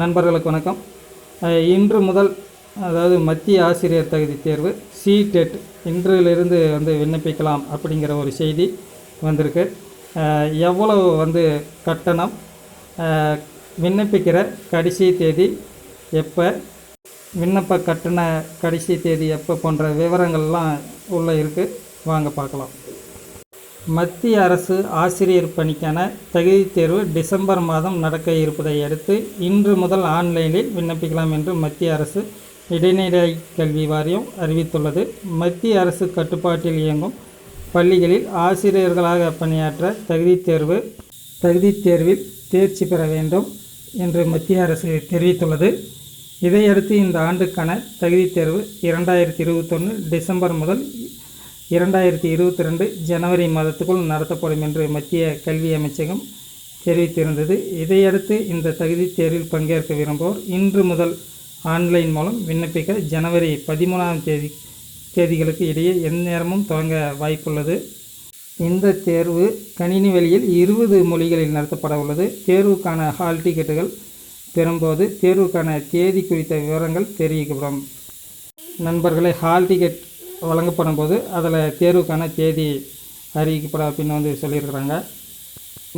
நண்பர்களுக்கு வணக்கம். இன்று முதல் அதாவது மத்திய ஆசிரியர் தகுதி தேர்வு சி டெட் இன்றிலிருந்து வந்து விண்ணப்பிக்கலாம் அப்படிங்கிற ஒரு செய்தி வந்திருக்கு. எவ்வளவு வந்து கட்டணம்? விண்ணப்பிக்கிற கடைசி தேதி எப்போ? விண்ணப்ப கட்டண கடைசி தேதி எப்போ? போன்ற விவரங்கள்லாம் உள்ளே இருக்குது வாங்க பார்க்கலாம். மத்திய அரசு ஆசிரியர் பணிக்கான தகுதித் தேர்வு டிசம்பர் மாதம் நடக்க இருப்பதை அடுத்து இன்று முதல் ஆன்லைனில் விண்ணப்பிக்கலாம் என்று மத்திய அரசு இடைநிலை கல்வி வாரியம் அறிவித்துள்ளது. மத்திய அரசு கட்டுப்பாட்டில் இயங்கும் பள்ளிகளில் ஆசிரியர்களாக பணியாற்ற தகுதித் தேர்வு தகுதித் தேர்வில் தேர்ச்சி பெற வேண்டும் என்று மத்திய அரசு தெரிவித்துள்ளது. இதையடுத்து இந்த ஆண்டுக்கான தகுதித் தேர்வு இரண்டாயிரத்தி இருபத்தொன்று டிசம்பர் முதல் இரண்டாயிரத்தி இருபத்தி ரெண்டு ஜனவரி மாதத்துக்குள் நடத்தப்படும் என்று மத்திய கல்வி அமைச்சகம் தெரிவித்திருந்தது. இதையடுத்து இந்த தகுதித் தேர்வில் பங்கேற்க விரும்புவோர் இன்று முதல் ஆன்லைன் மூலம் விண்ணப்பிக்க ஜனவரி பதிமூணாம் தேதி தேதிகளுக்கு இடையே எந்நேரமும் தொடங்க வாய்ப்புள்ளது. இந்த தேர்வு கணினி வழியில் இருபது மொழிகளில் நடத்தப்பட உள்ளது. தேர்வுக்கான ஹால் டிக்கெட்டுகள் பெறும்போது தேர்வுக்கான தேதி குறித்த விவரங்கள் தெரிவிக்கப்படும். நண்பர்களை ஹால் டிக்கெட் வழங்கப்படும் போது அதில் தேர்வுக்கான தேதி அறிவிக்கப்பட அப்படின்னு வந்து சொல்லியிருக்கிறாங்க.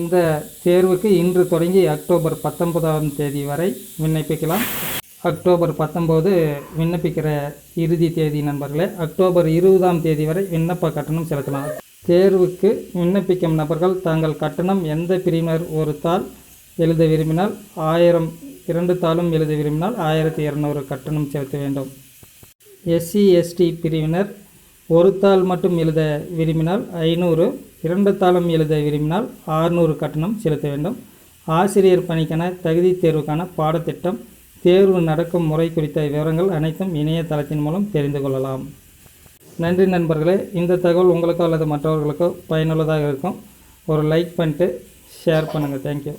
இந்த தேர்வுக்கு இன்று தொடங்கி அக்டோபர் பத்தொன்பதாம் தேதி வரை விண்ணப்பிக்கலாம். அக்டோபர் பத்தொம்போது விண்ணப்பிக்கிற இறுதி தேதி நண்பர்களே அக்டோபர் இருபதாம் தேதி வரை விண்ணப்ப கட்டணம் செலுத்தலாம். தேர்வுக்கு விண்ணப்பிக்கும் நபர்கள் தாங்கள் கட்டணம் எந்த பிரிவினர் ஒரு தாள் எழுத விரும்பினால் ஆயிரம் இரண்டு தாளும் எழுத விரும்பினால் ஆயிரத்தி இரநூறு கட்டணம் செலுத்த வேண்டும். எஸ்சி எஸ்டி பிரிவினர். ஒரு தாள் மட்டும் எழுத விரும்பினால் ஐநூறு இரண்டு தாளம் எழுத விரும்பினால் ஆறுநூறு கட்டணம் செலுத்த வேண்டும். ஆசிரியர் பணிக்கான தகுதி தேர்வுக்கான பாடத்திட்டம் தேர்வு நடக்கும் முறை குறித்த விவரங்கள் அனைத்தும் இணையதளத்தின் மூலம் தெரிந்து கொள்ளலாம். நன்றி நண்பர்களே. இந்த தகவல் உங்களுக்கோ அல்லது மற்றவர்களுக்கோ பயனுள்ளதாக இருக்கும். ஒரு லைக் பண்ணிட்டு ஷேர் பண்ணுங்கள் தேங்க்யூ